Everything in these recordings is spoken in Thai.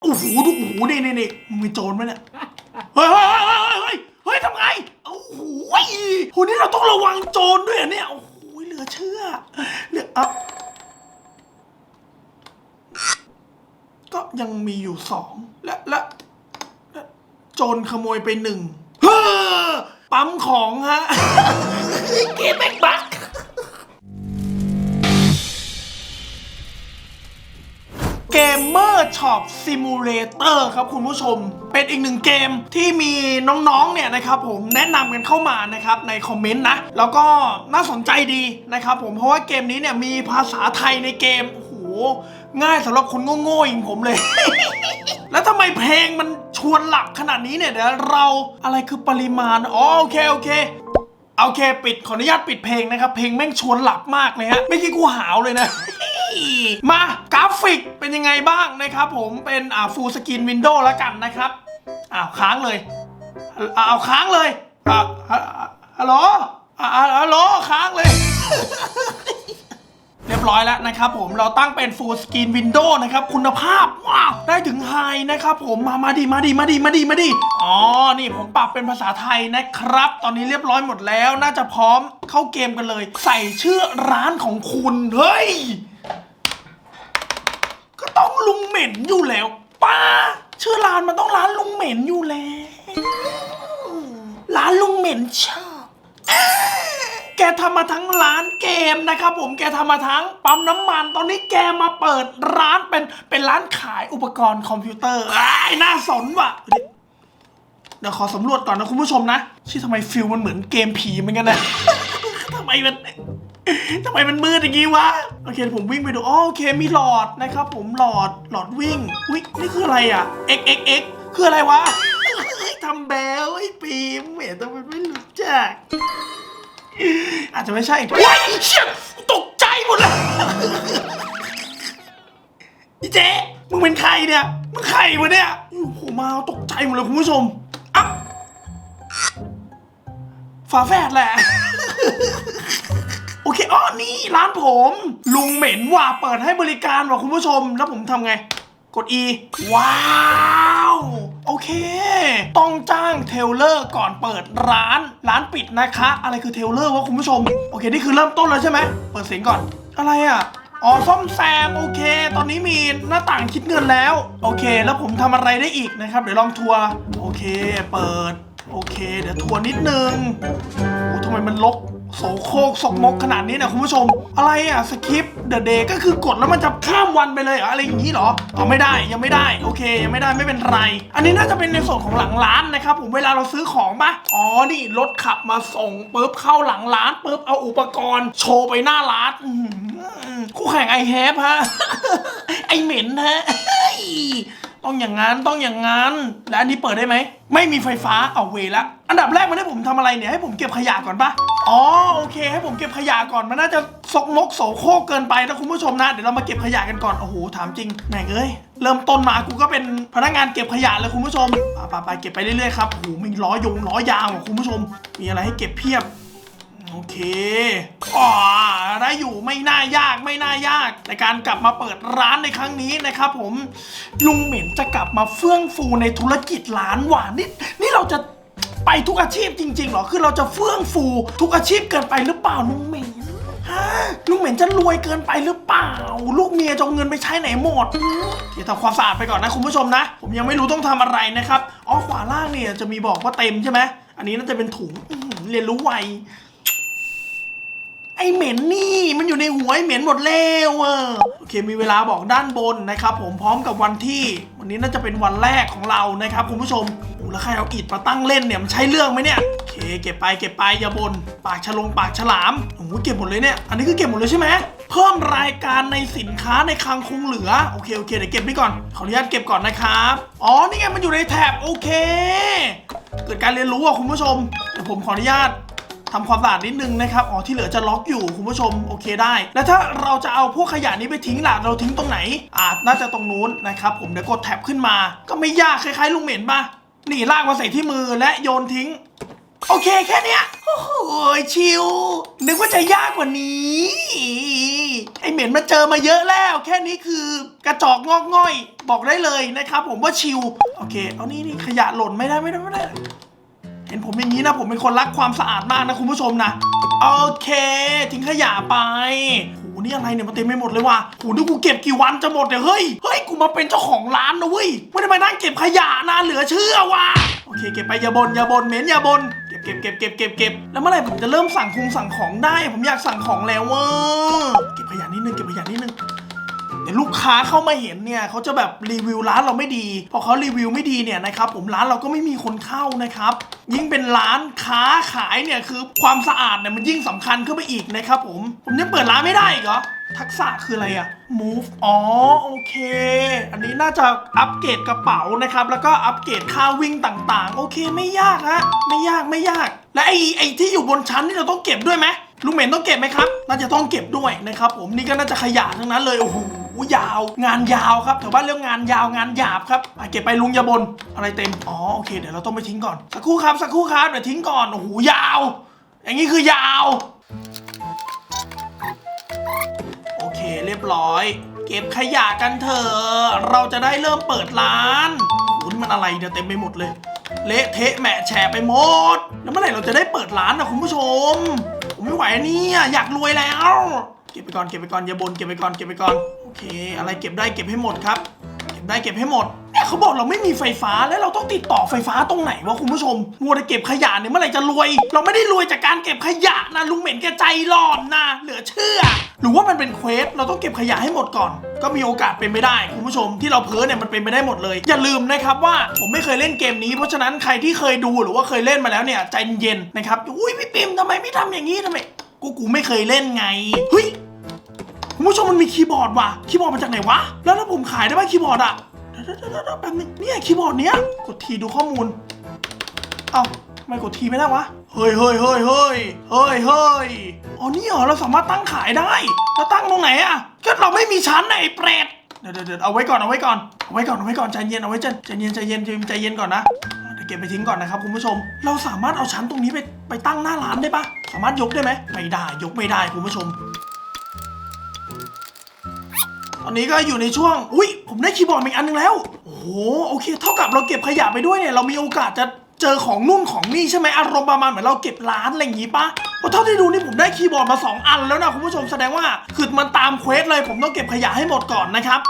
โอ้โหดูโอ้โหนี่นี่นี่มึงเป็นโจรไหมเนี่ย เฮ้ยเฮ้ยเฮ้ยเฮ้ยเฮ้ยเฮ้ยทำไง โอ้โหโหนี่เราต้องระวังโจรด้วยเหรอเนี่ย โอ้โหเหลือเชื่อ เหลือเอาก็ยังมีอยู่สองและและและโจรขโมยไปหนึ่งเฮ้อปั๊มของฮะ เกมแม็กบัก เกมเมอร์ช็อปซิมูเลเตอร์ครับคุณผู้ชม เป็นอีกหนึ่งเกมที่มีน้องๆเนี่ยนะครับผมแนะนำกันเข้ามานะครับในคอมเมนต์นะ แล้วก็น่าสนใจดีนะครับผมเพราะว่าเกมนี้เนี่ยมีภาษาไทยในเกม โอ้โห ง่ายสำหรับคนโง่ๆอย่างผมเลย แล้วทำไมเพลงมันชวนหลับขนาดนี้เนี่ยเดี๋ยวเราอะไรคือปริมาณอ๋อโอเคโอเคโอเค ปิดขออนุญาตปิดเพลงนะครับ เพลงแม่งชวนหลับมากเลยฮะไม่คิดกูหาวเลยนะ มากราฟิกเป็นยังไงบ้างนะครับผมเป็นอ่าฟูลสกรีนวินโดว์แล้วกันนะครับอ้าวค้างเลยอ่าเอาค้างเลยอ่าฮัลโหลอ่าฮัลโหลค้างเลยเรียบร้อยแล้วนะครับผมเราตั้งเป็น Full Screen Window นะครับ คุณภาพ ว้าว ได้ถึงไฮนะครับผมมามาดีมาดีมาดีมาดีมาดีอ๋อ นี่ผมปรับเป็นภาษาไทยนะครับ ตอนนี้เรียบร้อยหมดแล้ว น่าจะพร้อมเข้าเกมกันเลย ใส่ชื่อร้านของคุณ เฮ้ย ต้องลุงเหม็นอยู่แล้วป้าชื่อร้านมันต้องร้านลุงเหม็นอยู่แล้ว ร้านลุงเหม็นชอบแกทำมาทั้งร้านเกมนะครับผมแกทำมาทั้งปั๊มน้ำมัน ตอนนี้แกมาเปิดร้านเป็นเป็นร้านขายอุปกรณ์คอมพิวเตอร์ไอ้ายน่าสนว่ะ เดี๋ยวขอสำรวจก่อนนะคุณผู้ชมนะชี่ทำไมฟิลมันเหมือนเกมผีเหมือนกันนะ ทำไมมัน ทำไมมันมืดอย่างงี้วะ โอเคผมวิ่งไปดูอ๋อโอเคมีหลอดนะครับ ผมหลอดหลอดวิ่งวินี่คืออะไรอะ x x x คืออะไรวะทำแบลไอ้ปีมเหม็นทำไมไม่รู้จัก อาจจะไม่ใช่ว้ายเชี่ยตกใจหมดเลยอีเจ๊มึงเป็นใครเนี่ย มึงใครวะเนี่ยโอ้โหมาตกใจหมดเลยคุณผู้ชมอะฝาแฝดแหละ อเคอ๋อนี่ร้านผม ลุงเหม็นว่ะเปิดให้บริการว่ะคุณผู้ชม แล้วผมทำไง กด E ว้าว โอเค ต้องจ้างเทเลอร์ก่อนเปิดร้าน ร้านปิดนะคะ อะไรคือเทเลอร์วะคุณผู้ชม โอเค นี่คือเริ่มต้นแล้วใช่ไหม เปิดเสียงก่อน อะไรอะอ๋อซ่อมแซมโอเค ตอนนี้มีหน้าต่างคิดเงินแล้ว โอเค แล้วผมทำอะไรได้อีกนะครับ เดี๋ยวลองทัวร์โอเค เปิด โอเค เดี๋ยวทัวร์นิดนึงโอ้ทำไมมันลก โสโครกสกมกขนาดนี้นะคุณผู้ชม อะไรอะสคริปต์เดอะเดย์ก็คือกดแล้วมันจะข้ามวันไปเลยเหรออะไรอย่างนี้เหรอเอ๋อไม่ได้ยังไม่ได้โอเค ยังไม่ได้ไม่เป็นไร อันนี้น่าจะเป็นในส่วนของหลังร้านนะครับผมเวลาเราซื้อของปะอ๋อนี่รถขับมาส่งปุ๊บเข้าหลังร้านปุ๊บเอาอุปกรณ์ โชว์ไปหน้าร้านอื้อหือคู่แข่งไอแฮปฮะ ไอเหม็นฮะ ต้องอย่างนั้นต้องอย่างนั้นและอันนี้เปิดได้ไหม ไม่มีไฟฟ้าเอาเวละ อันดับแรกมันให้ผมทำอะไรเนี่ยให้ผมเก็บขยะก่อนปะอ๋อโอเค ให้ผมเก็บขยะก่อนมันน่าจะซกมกโสโครกเกินไปนะคุณผู้ชมนะเดี๋ยวเรามาเก็บขยะกันก่อนโอ้โหถามจริงแหม่งเอ้ยเริ่มต้นมากูก็เป็นพนักงานเก็บขยะเลยคุณผู้ชมไปไปไปเก็บไปเรื่อยๆครับโอ้โหมีล้อยงล้อยางอะคุณผู้ชม มีอะไรให้เก็บเพียบ โอเคอ๋อได้อยู่ไม่น่ายากไม่น่ายาก ในการกลับมาเปิดร้านในครั้งนี้นะครับผมลุงเหม็นจะกลับมาเฟื่องฟูในธุรกิจร้านหวานนี่นี่เราจะไปทุกอาชีพจริงๆเหรอคือเราจะเฟื่องฟูทุกอาชีพเกินไปหรือเปล่าลุงเหม็นฮะลุงเหม็นจะรวยเกินไปหรือเปล่า ลูกเมียจะเอาเงินไปใช้ไหนหมดเดี๋ยวทำความสะอาดไปก่อนนะคุณผู้ชมนะ ผมยังไม่รู้ต้องทำอะไรนะครับอ๋อขวาล่างเนี่ยจะมีบอกว่าเต็มใช่ไหมอันนี้น่าจะเป็นถุงเรียนรู้ไว ไอเหม็นนี่มันอยู่ในหัวไอเหม็นหมดแล้วอะโอเคมีเวลาบอกด้านบนนะครับผมพร้อมกับวันที่ วันนี้น่าจะเป็นวันแรกของเรานะครับคุณผู้ชมโอ้แล้วใครเอาอิฐมาตั้งเล่นเนี่ยมันใช่เรื่องไหมเนี่ยโอเคเก็บไปเก็บไปอย่าบนปากฉลงปากฉลามโอ้โหเก็บหมดเลยเนี่ยอันนี้คือเก็บหมดเลยใช่ไหมเพิ่มรายการในสินค้าในคลังคงเหลือโอเคโอเคเดี๋ยวเก็บไปก่อนขออนุญาตเก็บก่อนนะครับอ๋อนี่ไงมันอยู่ในแถบโอเค เกิดการเรียนรู้อะคุณผู้ชมเดี๋ยวผมขออนุญาต ทำความสะอาดนิดนึงนะครับอ๋อที่เหลือจะล็อกอยู่คุณผู้ชมโอเคได้ แล้วถ้าเราจะเอาพวกขยะนี้ไปทิ้งล่ะเราทิ้งตรงไหนอ่าน่าจะตรงนู้นนะครับผมเดี๋ยวกดแท็บขึ้นมา ก็ไม่ยากคล้ายๆลุงเหม็นปะนี่ลากมาใส่ที่มือและโยนทิ้ง โอเคแค่เนี้ยโอ้โหชิวนึกว่าจะยากกว่านี้ไอเหม็นมันเจอมาเยอะแล้ว แค่นี้คือกระจอกงอกง่อย บอกได้เลยนะครับ ผมว่าชิวโอเค เอานี่นี่ขยะหล่นไม่ได้ไม่ได้ไม่ได้ เห็นผมอย่างนี้นะ ผมเป็นคนรักความสะอาดมากนะคุณผู้ชมนะ โอเคทิ้งขยะไปโหนี่อะไรเนี่ยมันเต็มไปหมดเลยว่ะโหนี่กูเก็บกี่วันจะหมดเนี่ยเฮ้ยเฮ้ยกูมาเป็นเจ้าของร้านนะเว้ยไม่ได้มานั่งเก็บขยะนะเหลือเชื่อว่ะโอเคเก็บไปอย่าบนอย่าบนเหม็นอย่าบนเก็บเก็บเก็บเก็บเก็บเก็บแล้วเมื่อไหร่ผมจะเริ่มสั่งคงสั่งของได้ ผมอยากสั่งของแล้วเว้ยเก็บขยะนิดนึงเก็บขยะนิดนึง ลูกค้าเข้ามาเห็นเนี่ยเขาจะแบบรีวิวร้านเราไม่ดี พอเขารีวิวไม่ดีเนี่ยนะครับผมร้านเราก็ไม่มีคนเข้านะครับ ยิ่งเป็นร้านค้าขายเนี่ยคือความสะอาดเนี่ยมันยิ่งสำคัญขึ้นไปอีกนะครับผมผมยังเปิดร้านไม่ได้อีกเหรอทักษะคืออะไรอะ move อ๋อ โอเค อันนี้น่าจะอัปเกรดกระเป๋านะครับ แล้วก็อัปเกรดค่าวิ่งต่างๆ โอเคไม่ยากฮะ ไม่ยากไม่ยาก และไอ้ไอ้ที่อยู่บนชั้นนี่เราต้องเก็บด้วยไหม ลุงเหม็นต้องเก็บไหมครับ น่าจะต้องเก็บด้วยนะครับผมนี่ก็น่าจะขยะทั้งนั้นเลยโอ้โหยาว งานยาวครับแถวบ้านเรียกงานยาวงานหยาบครับอะเก็บไปลุงยาบนอะไรเต็มอ๋อโอเคเดี๋ยวเราต้องไปทิ้งก่อนสักครู่ครับสักครู่ครับเดี๋ยวทิ้งก่อนโอ้โหยาว อย่างนี้คือยาว โอเคเรียบร้อย เก็บขยะกันเถอะเราจะได้เริ่มเปิดร้านโอ้โหนี่มันอะไรเนี่ยเต็มไปหมดเลย เละเทะแหมแฉะไปหมด แล้วเมื่อไหร่เราจะได้เปิดร้านนะคุณผู้ชม ไม่ไหวเนี่ยอยากรวยแล้ว เก็บไปก่อนเก็บไปก่อนอย่าบนเก็บไปก่อนเก็บไปก่อนโอเค อะไรเก็บได้เก็บให้หมดครับ ได้เก็บให้หมดเนี่ยเขาบอกเราไม่มีไฟฟ้าแล้วเราต้องติดต่อไฟฟ้าตรงไหนวะคุณผู้ชมมัวแต่เก็บขยะเนี่ยเมื่อไหร่จะรวย เราไม่ได้รวยจากการเก็บขยะนะลุงเหม็นแกใจร้อนนะเหลือเชื่อ หรือว่ามันเป็นเควสเราต้องเก็บขยะให้หมดก่อน ก็มีโอกาสเป็นไปได้คุณผู้ชมที่เราเพ้อเนี่ยมันเป็นไปได้หมดเลย อย่าลืมนะครับว่าผมไม่เคยเล่นเกมนี้ เพราะฉะนั้นใครที่เคยดูหรือว่าเคยเล่นมาแล้วเนี่ยใจเย็นนะครับอุ้ยพี่ปิมทำไมไม่ทำอย่างนี้ทำไมกูกูไม่เคยเล่นไงเฮ้ย คุณผู้ชมมันมีคีย์บอร์ดว่ะ คีย์บอร์ดมาจากไหนวะ แล้วถ้าผมขายได้ไหมคีย์บอร์ดอะเดี๋ยวเดี๋ยวเดี๋ยวเดี๋ยวแป๊บนึงเนี่ยคีย์บอร์ดเนี้ย กดทีดูข้อมูล เอ้าทำไมกดทีไม่ได้วะ เฮ้ยเฮ้ยเฮ้ยเฮ้ยเฮ้ยเฮ้ยอ๋อนี่เหรอเราสามารถตั้งขายได้ แล้วตั้งตรงไหนอะก็เราไม่มีชั้นนะไอ้เปรต เดี๋ยวเดี๋ยวเดี๋ยวเอาไว้ก่อนเอาไว้ก่อน เอาไว้ก่อนเอาไว้ก่อนใจเย็นเอาไว้ใจใจเย็นใจเย็นใจเย็นใจเย็นก่อนนะเดี๋ยวเก็บไปทิ้งก่อนนะครับคุณผู้ชม เราสามารถเอาชั้นตรงนี้ไปไปตั้งหน้าร้านได้ปะสามารถยกได้ไหมไม่ได้ยกไม่ได้คุณผู้ชม อนนี้ก็อยู่ในช่วง อุ้ย ผมได้คีย์บอร์ดอีกอันนึงแล้ว โอ้โห โอเค เท่ากับเราเก็บขยะไปด้วยเนี่ย เรามีโอกาสจะเจอของนุ่นของนี่ใช่ไหมอารมณ์ประมาณเหมือนเราเก็บร้านอะไรอย่างงี้ปะเพราะเท่าที่ดูนี่ผมได้คีย์บอร์ดมา 2 อันแล้วนะคุณผู้ชมแสดงว่าคือมันตามเควสเลยผมต้องเก็บขยะให้หมดก่อนนะครับ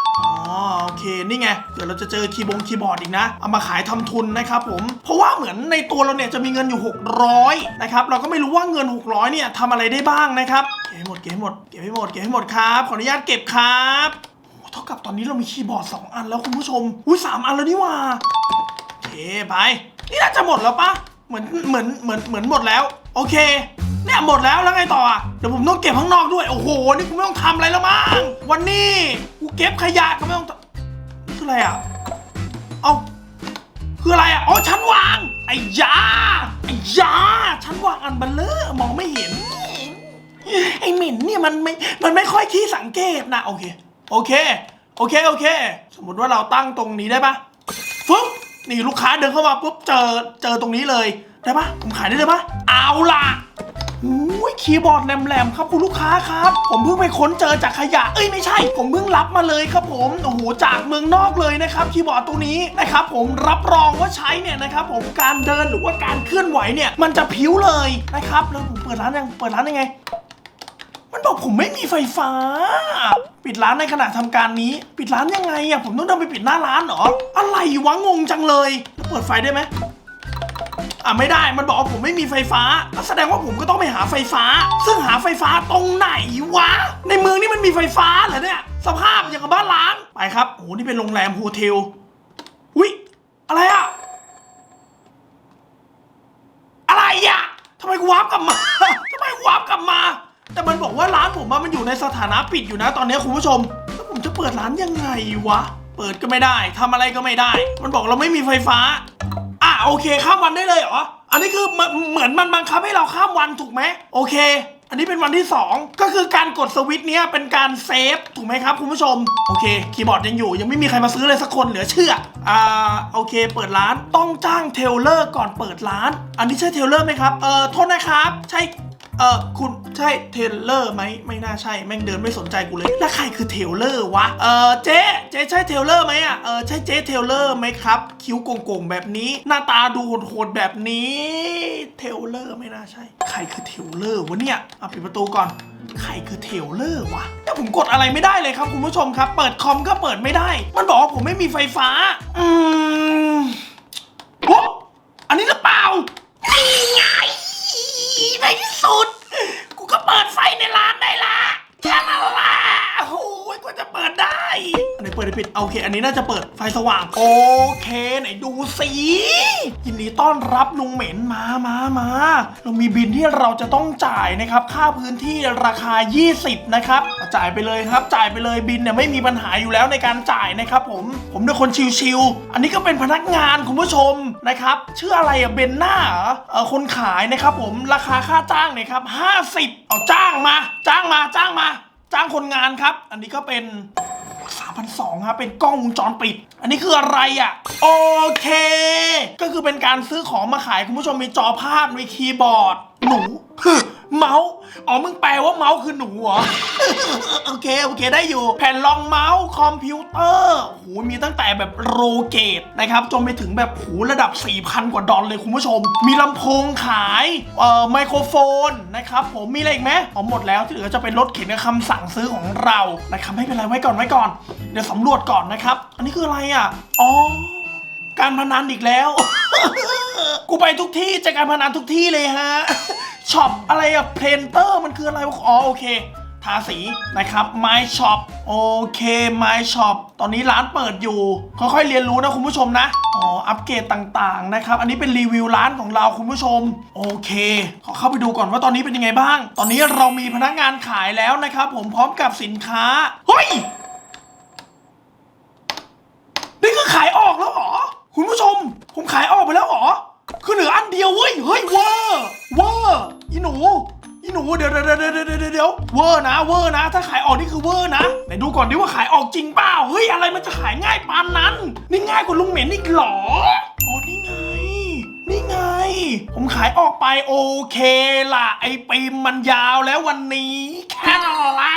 โอเค นี่ไงเดี๋ยวเราจะเจอคีย์บงคีย์บอร์ดอีกนะ เอามาขายทำทุนนะครับผม เพราะว่าเหมือนในตัวเราเนี่ยจะมีเงินอยู่ 600นะครับ เราก็ไม่รู้ว่าเงิน 600เนี่ยทำอะไรได้บ้างนะครับ เก็บให้หมด เก็บให้หมด เก็บให้หมด เก็บให้หมดครับ ขออนุญาตเก็บครับเท่ากับตอนนี้เรามีคีย์บอร์ด 2 อันแล้วคุณผู้ชม อุ้ยสามอันแล้วนี่ว่าโอเคไป นี่น่าจะหมดแล้วปะเหมือนเหมือนเหมือนเหมือนหมดแล้ว โอเค เนี่ยหมดแล้วแล้วไงต่ออะเดี๋ยวผมต้องเก็บข้างนอกด้วย โอ้โห นี่กูไม่ต้องทำอะไรแล้วมั้ง วันนี้กูเก็บขยะก็ไม่ต้องนี่คืออะไรอะ เอาคืออะไรอะ อ๋อชั้นวาง ไอ้ยา ไอ้ยาชั้นวางอันเบัลเลอร์มองไม่เห็น ไอ้หมิ่นเนี่ยมันไม่ มันไม่ค่อยขี้สังเกตนะโอเค โอเค โอเค โอเค สมมติว่าเราตั้งตรงนี้ได้ปะฟึ๊บนี่ลูกค้าเดินเข้ามาปุ๊บเจอ เจอตรงนี้เลย ได้ปะผมขายได้เลยปะเอาล่ะอุ้ยคีย์บอร์ดแหลมๆครับคุณลูกค้าครับ ผมเพิ่งไปค้นเจอจากขยะ เอ้ยไม่ใช่ ผมเพิ่งรับมาเลยครับผมโอ้โหจากเมืองนอกเลยนะครับคีย์บอร์ดตัวนี้นะครับผมรับรองว่าใช้เนี่ยนะครับผมการเดินหรือว่าการเคลื่อนไหวเนี่ย มันจะผิวเลยนะครับแล้วผมเปิดร้านยังเปิดร้านยังไง มันบอกผมไม่มีไฟฟ้า ปิดร้านในขณะทำการนี้ ปิดร้านยังไงอะผมต้องเดินไปปิดหน้าร้านเหรออะไรวะงงจังเลย เปิดไฟได้ไหม อะไม่ได้มันบอกว่าผมไม่มีไฟฟ้าแสดงว่าผมก็ต้องไปหาไฟฟ้า ซึ่งหาไฟฟ้าตรงไหนวะ ในเมืองนี่มันมีไฟฟ้าเหรอเนี่ย สภาพอย่างกับบ้านล้างไปครับโอ้โหนี่เป็นโรงแรมโฮเทลอุ้ยอะไรอะอะไรอะทำไมกูวาร์ปกลับมาทำไมกูวาร์ปกลับมา แต่มันบอกว่าร้านผมอะมันอยู่ในสถานะปิดอยู่นะตอนนี้คุณผู้ชม แล้วผมจะเปิดร้านยังไงวะ เปิดก็ไม่ได้ทำอะไรก็ไม่ได้ มันบอกเราไม่มีไฟฟ้า โอเคข้ามวันได้เลยเหรอ อันนี้คือมันเหมือนมันบังคับให้เราข้ามวันถูกไหมโอเค อันนี้เป็นวันที่ 2 ก็คือการกดสวิตช์เนี้ยเป็นการเซฟถูกไหมครับคุณผู้ชม โอเค คีย์บอร์ดยังอยู่ ยังไม่มีใครมาซื้อเลยสักคนเหลือเชื่อ อ่าโอเค เปิดร้านต้องจ้างเทเลอร์ก่อนเปิดร้าน อันนี้ใช่เทเลอร์ไหมครับ เอ่อโทษนะครับ ใช่ เออคุณใช่เทเลอร์ไหมไม่น่าใช่แม่งเดินไม่สนใจกูเลย แล้วใครคือเทเลอร์วะเออเจ๊เจ๊ใช่เทเลอร์ไหมอะเออใช่เจ๊เทเลอร์ไหมครับ คิ้วโก่งๆแบบนี้ หน้าตาดูโหดๆแบบนี้เทเลอร์ไม่น่าใช่ ใครคือเทเลอร์วะเนี่ยอะปิดประตูก่อนใครคือเทเลอร์วะแต่ผมกดอะไรไม่ได้เลยครับคุณผู้ชมครับ เปิดคอมก็เปิดไม่ได้ มันบอกว่าผมไม่มีไฟฟ้า อืมโอ้อันนี้หรือเปล่านี่ไง ในที่สุด กูก็เปิดไฟในร้านได้ละ แค่นั้นละโอ้ยกว่าจะเปิดได้อันไหนเปิดได้ปิดโอเค อันนี้น่าจะเปิดไฟสว่าง โอเค ไหนดูสิยินดีต้อนรับลุงเหม็นมามามาเรามีบินที่เราจะต้องจ่ายนะครับ ค่าพื้นที่ราคา 20 นะครับจ่ายไปเลยครับ จ่ายไปเลยบินเนี่ยไม่มีปัญหาอยู่แล้วในการจ่ายนะครับ ผมผมเป็นคนชิวๆอันนี้ก็เป็นพนักงานคุณผู้ชมนะครับชื่ออะไรอะเบนหน้าเอเออคนขายนะครับ ผมราคาค่าจ้างเนี่ยครับ50เอาจ้างมา จ้างมาจ้างมา จ้างคนงานครับ อันนี้ก็เป็น3,200ครับเป็นกล้องวงจรปิด อันนี้คืออะไรอะ โอเค ก็คือเป็นการซื้อของมาขายคุณผู้ชมมีจอภาพมีคีย์บอร์ด หนู เมาส์อ๋อมึงแปลว่าเมาส์คือหนูเหรอ โอเคโอเคได้อยู่ แผ่นรองเมาส์คอมพิวเตอร์โหมีตั้งแต่แบบโรเกตนะครับจนไปถึงแบบโหระดับ 4,000 กว่าดอลเลยคุณผู้ชม มีลำโพงขายเอ่อไมโครโฟนนะครับผมมีอะไรอีกไหมอ๋อหมดแล้วที่เหลือจะเป็นรถเข็นกับคำสั่งซื้อของเรานะครับไม่เป็นไรไว้ก่อนไว้ก่อน เดี๋ยวสำรวจก่อนนะครับ อันนี้คืออะไรอะอ๋อการพนันอีกแล้ว กูไปทุกที่เจอการพนันทุกที่เลยฮะ ช็อปอะไรอะเพลนเตอร์มันคืออะไรวะอ๋อโอเค ทาสีนะครับ My Shop โอเค My Shop ตอนนี้ร้านเปิดอยู่ ค่อยๆเรียนรู้นะคุณผู้ชมนะอ๋ออัปเกรดต่างๆนะครับ อันนี้เป็นรีวิวร้านของเราคุณผู้ชม โอเคขอเข้าไปดูก่อนว่าตอนนี้เป็นยังไงบ้าง ตอนนี้เรามีพนักงานขายแล้วนะครับ ผมพร้อมกับสินค้าเฮ้ยนี่คือขายออกแล้วเหรอคุณผู้ชม ผมขาย ดี๋ยวเดี๋ยวเวอร์นะเวอร์นะ ถ้าขายออกนี่คือเวอร์นะไหนดูก่อนดิว่าขายออกจริงเปล่าเฮ้ยอะไรมันจะขายง่ายปานนั้น นี่ง่ายกว่าลุงเหม็นอีกเหรออ๋อนี่ไง นี่ไง ผมขายออกไปโอเคล่ะ ไอปิมมันยาวแล้ววันนี้แค่นั้นละ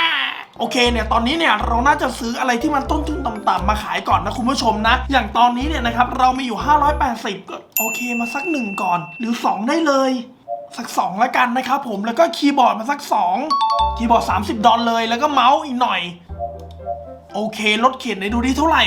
โอเคเนี่ยตอนนี้เนี่ยเราน่าจะซื้ออะไรที่มันต้นทุนต่ำๆมาขายก่อนนะคุณผู้ชมนะ อย่างตอนนี้เนี่ยนะครับเรามีอยู่ 580ก็โอเคมาสักหนึ่งก่อน หรือ 2 ได้เลย สัก2แล้วกันนะครับผมแล้วก็คีย์บอร์ดมาสัก 2 คีย์บอร์ด 30 ดอลเลย แล้วก็เมาส์อีกหน่อย โอเครถเข็นในดูดีเท่าไหร่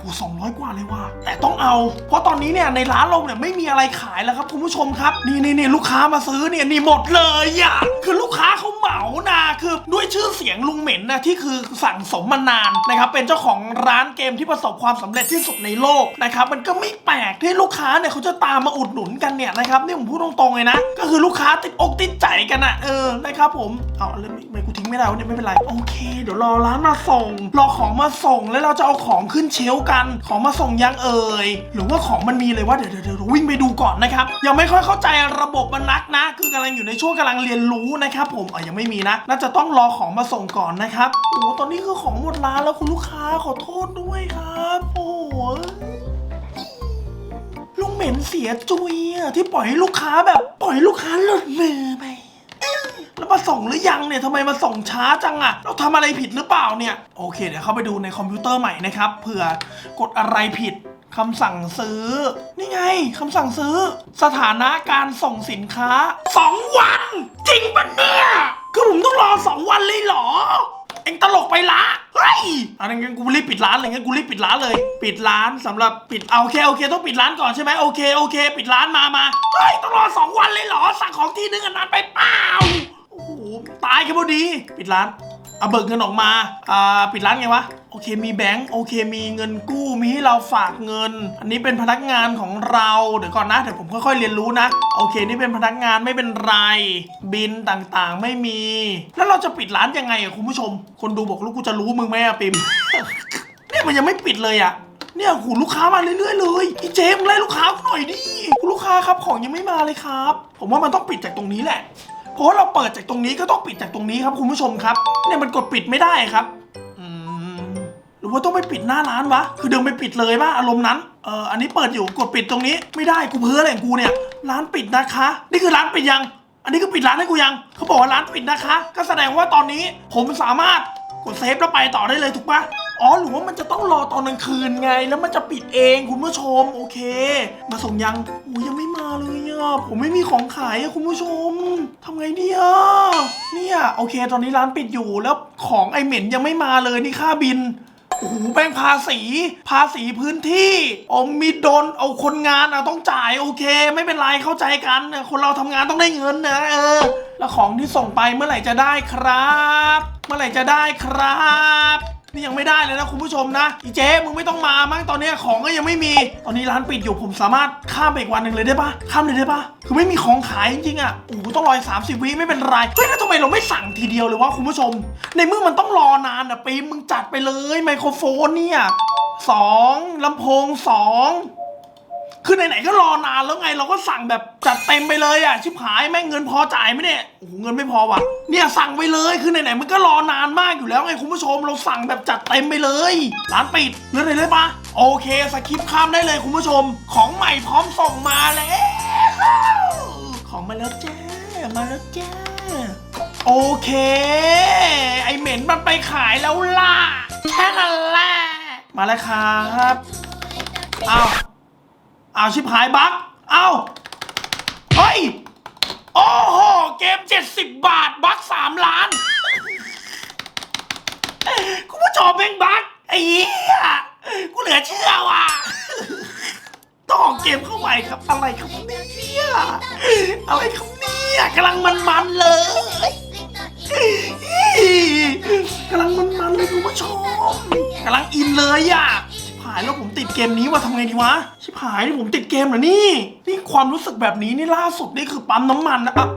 โอ้สองร้อยกว่าเลยว่ะแต่ต้องเอา เพราะตอนนี้เนี่ยในร้านเราเนี่ยไม่มีอะไรขายแล้วครับคุณผู้ชมครับ นี่นี่นี่ลูกค้ามาซื้อเนี่ยนี่หมดเลยอะคือลูกค้าเขาเหมานะคือด้วยชื่อเสียงลุงเหม็นนะที่คือสั่งสมมานานนะครับเป็นเจ้าของร้านเกมที่ประสบความสำเร็จที่สุดในโลกนะครับมันก็ไม่แปลกที่ลูกค้าเนี่ยเขาจะตามมาอุดหนุนกันเนี่ยนะครับนี่ผมพูดตรงๆเลยนะ ก็คือลูกค้าติดอกติดใจกันอะเออนะครับผมเอาแล้วไม่ไม่ ทิ้งไม่ได้วะเนี่ยไม่เป็นไรโอเค เดี๋ยวรอร้านมาส่ง รอของมาส่งแล้วเราจะเอาของขึ้นเชลกัน ของมาส่งยังเอ่ยหรือว่าของมันมีเลยว่าเดี๋ยวเดี๋ยวเดี๋ยววิ่งไปดูก่อนนะครับยังไม่ค่อยเข้าใจระบบมันนักนะ คือกำลังอยู่ในช่วงกำลังเรียนรู้นะครับ ผมเอะยังไม่มีนะน่าจะต้องรอของมาส่งก่อนนะครับโอ้โหตอนนี้คือของหมดร้านแล้วคุณลูกค้าขอโทษด้วยครับโอ้โหลุงเหม็นเสียจุยอะที่ปล่อยให้ลูกค้าแบบปล่อยให้ลูกค้าหลุดมือไป มาส่งหรือยังเนี่ยทำไมมาส่งช้าจังอะเราทำอะไรผิดหรือเปล่าเนี่ยโอเค เดี๋ยวเข้าไปดูในคอมพิวเตอร์ใหม่นะครับเผื่อกดอะไรผิดคำสั่งซื้อ นี่ไงคำสั่งซื้อ สถานะการส่งสินค้า 2 วัน จริงปะเนี่ยคือผมต้องรอ 2 วันเลยเหรอ เอ็งตลกไปละเฮ้ยอันนั้นงั้นกูรีบปิดร้านเลยงั้นกูรีบปิดร้านเลย ปิดร้านสำหรับปิดเอาโอเคโอเคต้องปิดร้านก่อนใช่ไหมโอเคโอเค ปิดร้านมามาเฮ้ยต้องรอสองวันเลยเหรอสั่งของที่นึงอันนั้นไปเปล่า โอ้โหตายกันพอดี ปิดร้านเอาเบิกเงินออกมาอ่าปิดร้านไงวะ โอเคมีแบงก์โอเคมีเงินกู้มีให้เราฝากเงิน อันนี้เป็นพนักงานของเราเดี๋ยวก่อนนะเดี๋ยวผมค่อยๆเรียนรู้นะ โอเคนี่เป็นพนักงานไม่เป็นไร บินต่างๆไม่มี แล้วเราจะปิดร้านยังไงอะคุณผู้ชม คนดูบอกลูกกูจะรู้มึงไหมอะปิม เนี่ยมันยังไม่ปิดเลยอะเนี่ยหูลูกค้ามาเรื่อยๆเลยอีเจมไล่ลูกค้าหน่อยดิคุณลูกค้าครับของยังไม่มาเลยครับ ผมว่ามันต้องปิดจากตรงนี้แหละ เพราะว่าเราเปิดจากตรงนี้ก็ต้องปิดจากตรงนี้ครับคุณผู้ชมครับเนี่ยมันกดปิดไม่ได้ครับอืมหรือว่าต้องไปปิดหน้าร้านวะคือเดินไปปิดเลยป่ะอารมณ์นั้นเอออันนี้เปิดอยู่กดปิดตรงนี้ไม่ได้กูเพ้ออะไรของกูเนี่ยร้านปิดนะคะ นี่คือร้านปิดยัง อันนี้ก็ปิดร้านให้กูยังเขาบอกว่าร้านปิดนะคะ ก็แสดงว่าตอนนี้ผมสามารถกดเซฟแล้วไปต่อได้เลยถูกปะ อ๋อหรือว่ามันจะต้องรอตอนกลางคืนไง แล้วมันจะปิดเองคุณผู้ชมโอเค มาส่งยังโอ้ยยังไม่มาเลยอะผมไม่มีของขายอะคุณผู้ชมทำไงดีอะเนี่ยโอเค ตอนนี้ร้านปิดอยู่แล้วของไอเหม็นยังไม่มาเลยนี่ค่าบิน โอ้โหแป้งภาษีภาษีพื้นที่โอ้มีโดนเอาคนงานอะต้องจ่ายโอเค ไม่เป็นไรเข้าใจกันนะคนเราทำงานต้องได้เงินนะเออ แล้วของที่ส่งไปเมื่อไหร่จะได้ครับ เมื่อไหร่จะได้ครับ นี่ยังไม่ได้เลยนะคุณผู้ชมนะอีเจ๊มึงไม่ต้องมามั้งตอนนี้ของก็ยังไม่มี ตอนนี้ร้านปิดอยู่ผมสามารถข้ามไปอีกวันหนึ่งเลยได้ปะข้ามเลยได้ปะคือไม่มีของขายจริงๆอะโอ้โหต้องรอสามสิบวิไม่เป็นไรเฮ้ยแล้วทำไมเราไม่สั่งทีเดียวเลยวะคุณผู้ชม ในเมื่อมันต้องรอนานอะปีมึงจัดไปเลยไมโครโฟนเนี่ยสองลำโพงสอง คือไหนๆก็รอนานแล้วไงเราก็สั่งแบบจัดเต็มไปเลยอะชิบหายแม่งเงินพอจ่ายไหมเนี่ยโอ้โหเงินไม่พอว่ะเนี่ยสั่งไปเลยคือไหนๆมันก็รอนานมากอยู่แล้วไงคุณผู้ชมเราสั่งแบบจัดเต็มไปเลยร้านปิดเลื่อนเลยได้ปะโอเคสคิปข้ามได้เลยคุณผู้ชม ของใหม่พร้อมส่งมาแล้วของมาแล้วจ้ามาแล้วจ้าโอเค ไอเหม็นมันไปขายแล้วล่ะแค่นั้นแหละมาแล้วครับอ้าว อาชิบหายบั๊กเอาเฮ้ย โอ้โห เกม 70 บาท บั๊ก3ล้านคุณผู้ชมเป็นบั๊กไอ้เหี้ยกูเหลือเชื่อว่ะต้องออกเกมเข้าใหม่ครับ อะไรครับเนี่ยอะไรครับเนี่ยกำลังมันๆเลยกำลังมันๆเลยคุณผู้ชมกำลังอินเลยอะายแล้วผมติดเกมนี้ว่าทำไงดีวะ ชิบหายนี่ผมติดเกมเหรอนี่ นี่ความรู้สึกแบบนี้นี่ล่าสุดนี่คือปั๊มน้ำมันนะอะ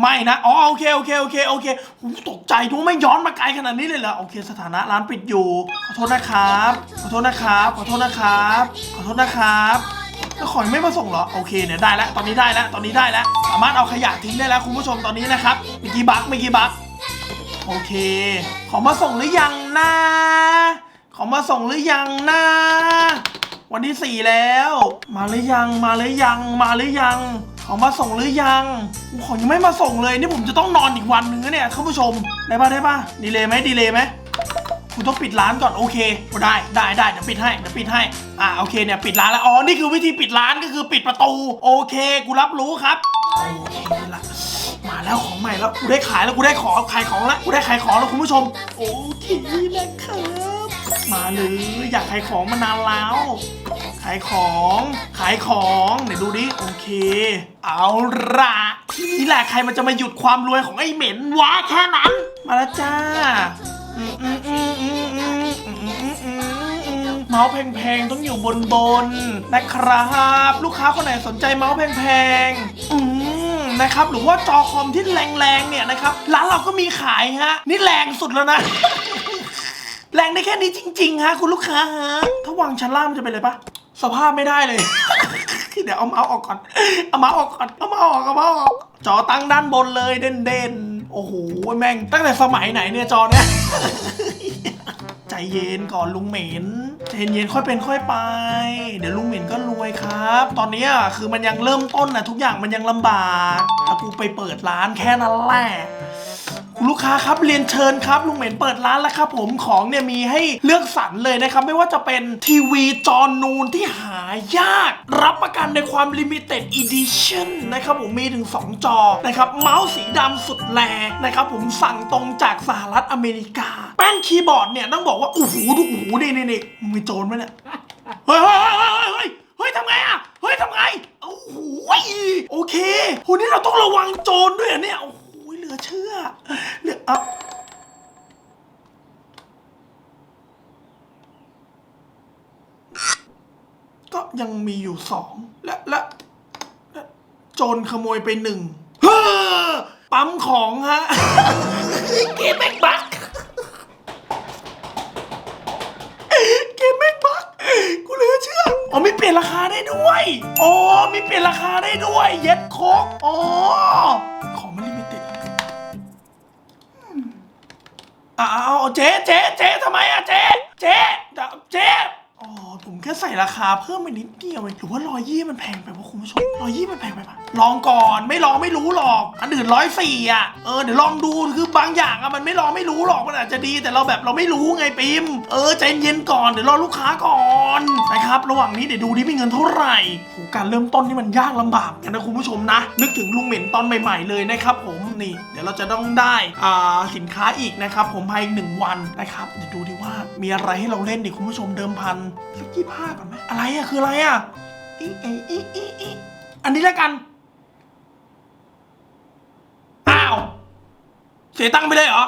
ไม่นะ อ๋อโอเคโอเคโอเคโอเคผมตกใจทุกไม่ย้อนมาไกลขนาดนี้เลยเหรอโอเค สถานะร้านปิดอยู่ ขอโทษนะครับ ขอโทษนะครับ ขอโทษนะครับ ขอโทษนะครับแล้วของยังไม่มาส่งเหรอ โอเคเนี่ยได้แล้ว ตอนนี้ได้แล้ว ตอนนี้ได้แล้ว สามารถเอาขยะทิ้งได้แล้วคุณผู้ชมตอนนี้นะครับ เมื่อกี้บั๊กเมื่อกี้บั๊ก โอเค ขอมาส่งหรือยังนะขอมาส่งหรือยังนะวันที่สี่แล้ว มาหรือยังมาหรือยังมาหรือยังขอมาส่งหรือยังอูของยังไม่มาส่งเลยนี่ผมจะต้องนอนอีกวันนึงเนี่ยคุณผู้ชมได้ปะได้ปะดีเลยไหมดีเลยไหมคุณต้องปิดร้านก่อนโอเคได้ได้ได้เดี๋ยวปิดให้เดี๋ยวปิดให้อ่าโอเคเนี่ยปิดร้านแล้วอ๋อนี่คือวิธีปิดร้านก็คือปิดประตู โอเค กูรับรู้ครับโอเคละ มาแล้วของใหม่แล้วกูได้ขายแล้วกูได้ขอขายของแล้วกูได้ขายของแล้วคุณผู้ชม โอเคนะครับ มาเลยอยากขายของมานานแล้ว ขายของขายของเดี๋ยวดูดิโอเค เอาละทีนี้แหละใครมันจะมาหยุดความรวยของไอ้เหม็นวะแค่นั้น มาแล้วจ้าเมาส์แพงๆต้องอยู่บนบนนะครับ ลูกค้าคนไหนสนใจเมาส์แพงๆ นะครับหรือว่าจอคอมที่แรงๆเนี่ยนะครับร้านเราก็มีขายฮะนี่แรงสุดแล้วนะ แรงได้แค่นี้จริง ๆ ฮะ คุณลูกค้าฮะถ้าวางชั้นล่างมันจะเป็นอะไรปะสภาพไม่ได้เลย เดี๋ยวเอาเมาส์ออกก่อน เอาเมาส์ออกก่อน เอาเมาส์ออกเอาเมาส์ออก จอตั้งด้านบนเลยเด่นๆ โอ้โห แม่ง ตั้งแต่สมัยไหนเนี่ยจอเนี่ย ใจเย็นก่อนลุงเหม็นใจเย็นๆค่อยเป็นค่อยไป เดี๋ยวลุงเหม็นก็รวยครับ ตอนเนี้ยคือมันยังเริ่มต้นนะทุกอย่างมันยังลำบากถ้ากูไปเปิดร้านแค่นั้นแหละ คุณลูกค้าครับเรียนเชิญครับลุงเหม็นเปิดร้านแล้วครับผมของเนี่ยมีให้เลือกสรรเลยนะครับ ไม่ว่าจะเป็นทีวีจอนูนที่หายาก รับประกันในความลิมิเต็ดอีดิชั่นนะครับผมมีถึง 2 จอนะครับเมาส์สีดำสุดแรงนะครับผมสั่งตรงจากสหรัฐอเมริกา แป้นคีย์บอร์ดเนี่ยต้องบอกว่าโอ้โหดูโอ้โหนี่นี่นี่มึงมีโจรไหมเนี่ยเฮ้ยเฮ้ยเฮ้ยเฮ้ยเฮ้ยเฮ้ยทำไงอะเฮ้ยทำไงโอ้โหโอเคโหนี่เราต้องระวังโจรด้วยเนี่ยโอ้โห อเชื่อเหลืออะก็ยังมีอยู่สองและและและโจรขโมยไปหนึ่งเฮ้อปั๊มของฮะ เกมแม่งบักเกมแม่งบักกูเหลือเชื่ออ๋อไม่เปลี่ยนยนราคาได้ด้วยอ๋อมีเปลี่ยนราคาได้ด้วย เย็ดโคกอ๋อ อ้าวเจ๊เจ๊เจ๊ทำไมอะเจ๊เจ๊เจ๊อ๋อผมแค่ใส่ราคาเพิ่มไปนิดเดียวเองหรือว่าร้อยยี่มันแพงไปวะคุณผู้ชมร้อยยี่มันแพงไปปะลองก่อนไม่ลองไม่รู้หรอก อันอื่นร้อยสี่อะเออเดี๋ยวลองดูคือบางอย่างอะมันไม่ลองไม่รู้หรอกมันอาจจะดีแต่เราแบบเราไม่รู้ไงปิมเออใจเย็นก่อนเดี๋ยวรอลูกค้าก่อนนะครับระหว่างนี้เดี๋ยวดูที่มีเงินเท่าไหร่โหการเริ่มต้นนี่มันยากลำบากกันนะคุณผู้ชมนะ นึกถึงลุงเหม็นตอนใหม่ ๆเลยนะครับผม นี่เดี๋ยวเราจะต้องได้อ่าสินค้าอีกนะครับ ผมภายหนึ่งวันนะครับเดี๋ยวดูดิว่ามีอะไรให้เราเล่นดิคุณผู้ชมเดิมพันสักยี่ห้าก่อนไหมอะไรอะคืออะไรอะอีอีอีอีอีอันนี้แล้วกันอ้าวเสียตังค์ไปเลยเหรอ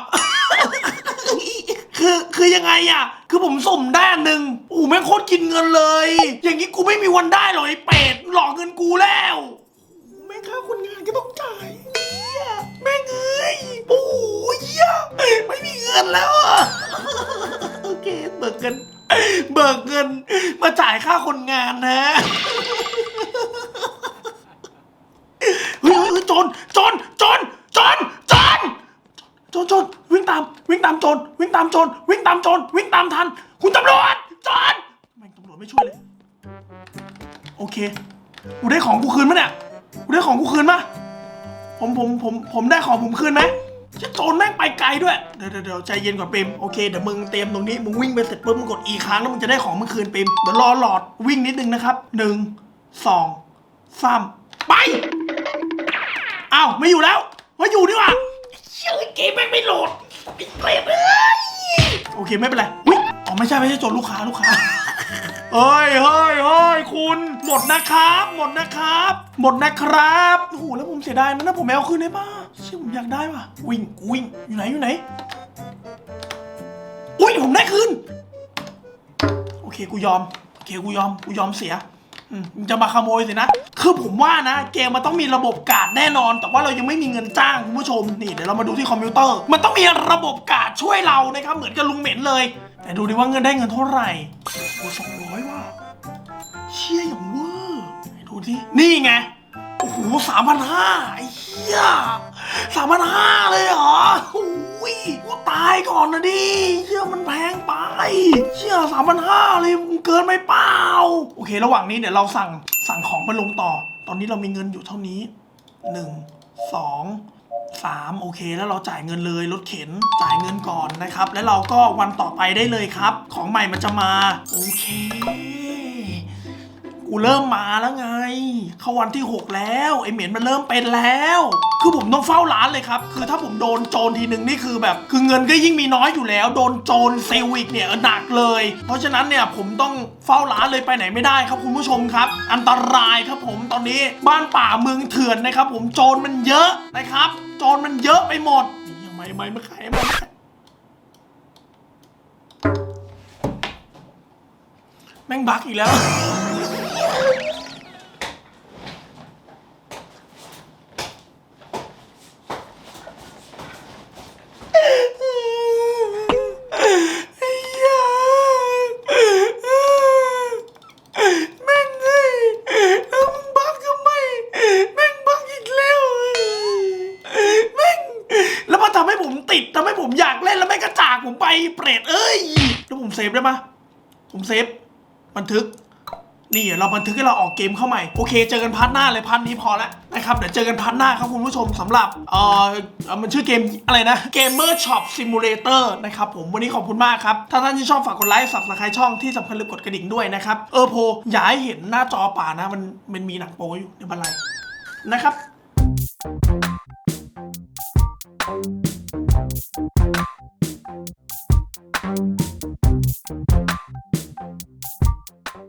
คือคือยังไงอะคือผมสุ่มได้อันหนึ่งโอ้แม่งโคตรกินเงินเลย อย่างนี้กูไม่มีวันได้หรอกไอ้เป็ดหลอกเงินกูแล้วแม่งค่าคนงานก็ต้องจ่าย ยแม่งเอ้ยโอ้โหเหี้ยไม่มีเงินแล้วอะโอเคเบิกเงินเบิกเงินมาจ่ายค่าคนงานนะเฮ้ยเฮ้ยเฮ้ยโจรโจรโจรโจรโจรโจรโจรวิ่งตาม วิ่งตามโจรวิ่งตามโจรวิ่งตามโจรวิ่งตามทัน คุณตำรวจโจรแม่งตำรวจไม่ช่วยเลย โอเค กูได้ของกูคืนมะเนี่ย กูได้ของกูคืนมะ ผมผมผมผมได้ของผมคืนไหมจะโจรแม่งไปไกลด้วย เดี๋ยวเดี๋ยวใจเย็นก่อนเปมโอเคเดี๋ยวมึงเตรียมตรงนี้มึงวิ่งไปเสร็จปุ๊บมึงกดอีค้างแล้วมึงจะได้ของมึงคืนเปมเดี๋ยวรอหลอดวิ่งนิดนึงนะครับหนึ่งสองสามไปอ้าวไม่อยู่แล้วว่าอยู่นี่หว่าเชื่อเกมแม่งไม่โหลดไอ้เกรดเอ้ยโอเคไม่เป็นไรอุ้ยอ๋อไม่ใช่ไม่ใช่โจรลูกค้าลูกค้า เฮ้ยเฮ้ยเฮ้ยคุณ หมดนะครับ หมดนะครับ หมดนะครับโอ้โหแล้วผมเสียดายนะนะผมไม่เอาคืนได้ป่ะเชื่อผมอยากได้ป่ะวิ่งวิ่งอยู่ไหนอยู่ไหนอุ้ยผมได้คืนโอเคกูยอมโอเคกูยอมกูยอมเสียอืมมึงจะมาขโมยสินะ คือผมว่านะ เกมมันต้องมีระบบการ์ดแน่นอน แต่ว่าเรายังไม่มีเงินจ้างคุณผู้ชม นี่เดี๋ยวเรามาดูที่คอมพิวเตอร์ มันต้องมีระบบการ์ดช่วยเรานะครับ เหมือนกับลุงเหม็นเลย แต่ดูดิว่าเงินได้เงินเท่าไหร่โอ้สองร ชี่ยอย่างเวอร์ดูที่นี่ไง โอ้โหสามพันห้าไอ้เหี้ยสามพันห้าเลยเหรอโอ้ยกูตายก่อนนะดิเชี่ยมันแพงไป เชี่ยสามพันห้าเลยมันเกินไปเปล่า โอเค ระหว่างนี้เดี๋ยวเราสั่งสั่งของมาลงต่อ ตอนนี้เรามีเงินอยู่เท่านี้หนึ่งสองสามโอเค แล้วเราจ่ายเงินเลยรถเข็นจ่ายเงินก่อนนะครับ แล้วเราก็วันต่อไปได้เลยครับ ของใหม่มันจะมา โอเค กูเริ่มมาแล้วไง เข้าวันที่ 6 แล้วไอเหม็นมันเริ่มเป็นแล้ว คือผมต้องเฝ้าร้านเลยครับ คือถ้าผมโดนโจรทีหนึ่งนี่คือแบบ คือเงินก็ยิ่งมีน้อยอยู่แล้ว โดนโจรเซลล์อีกเนี่ยหนักเลย เพราะฉะนั้นเนี่ยผมต้องเฝ้าร้านเลยไปไหนไม่ได้ครับคุณผู้ชมครับ อันตรายครับผมตอนนี้บ้านป่าเมืองเถื่อนนะครับ ผมโจรมันเยอะนะครับ โจรมันเยอะไปหมดนี่ยังไม่ไม่ไม่ขายไม่ขายแม่งบักอีกแล้ว ไอ้เหี้ยแม่งเอ้ยแล้วมึงบักทำไมแม่งบักอีกแล้วแม่งแล้วมันทำให้ผมติดทำให้ผมอยากเล่นแล้วแม่งก็จากผมไปเปรตเอ้ยแล้วผม เซฟได้ปะผมเซฟบันทึก นี่เราบันทึกให้เราออกเกมเข้าใหม่ โอเคเจอกันพาร์ทหน้าเลยพาร์ทนี้พอแล้วนะครับเดี๋ยวเจอกันพาร์ทหน้าครับคุณผู้ชมสำหรับเอ่อมันชื่อเกมอะไรนะ Gamer Shop Simulator นะครับผมวันนี้ขอบคุณมากครับ ถ้าท่านที่ชอบฝากกดไลค์สับสไครช่องที่สำคัญลืมกดกระดิ่งด้วยนะครับ เออโพอย่าให้เห็นหน้าจอป่านะ มันมันมีหนังโป๊อยู่ในบันไลนะครับ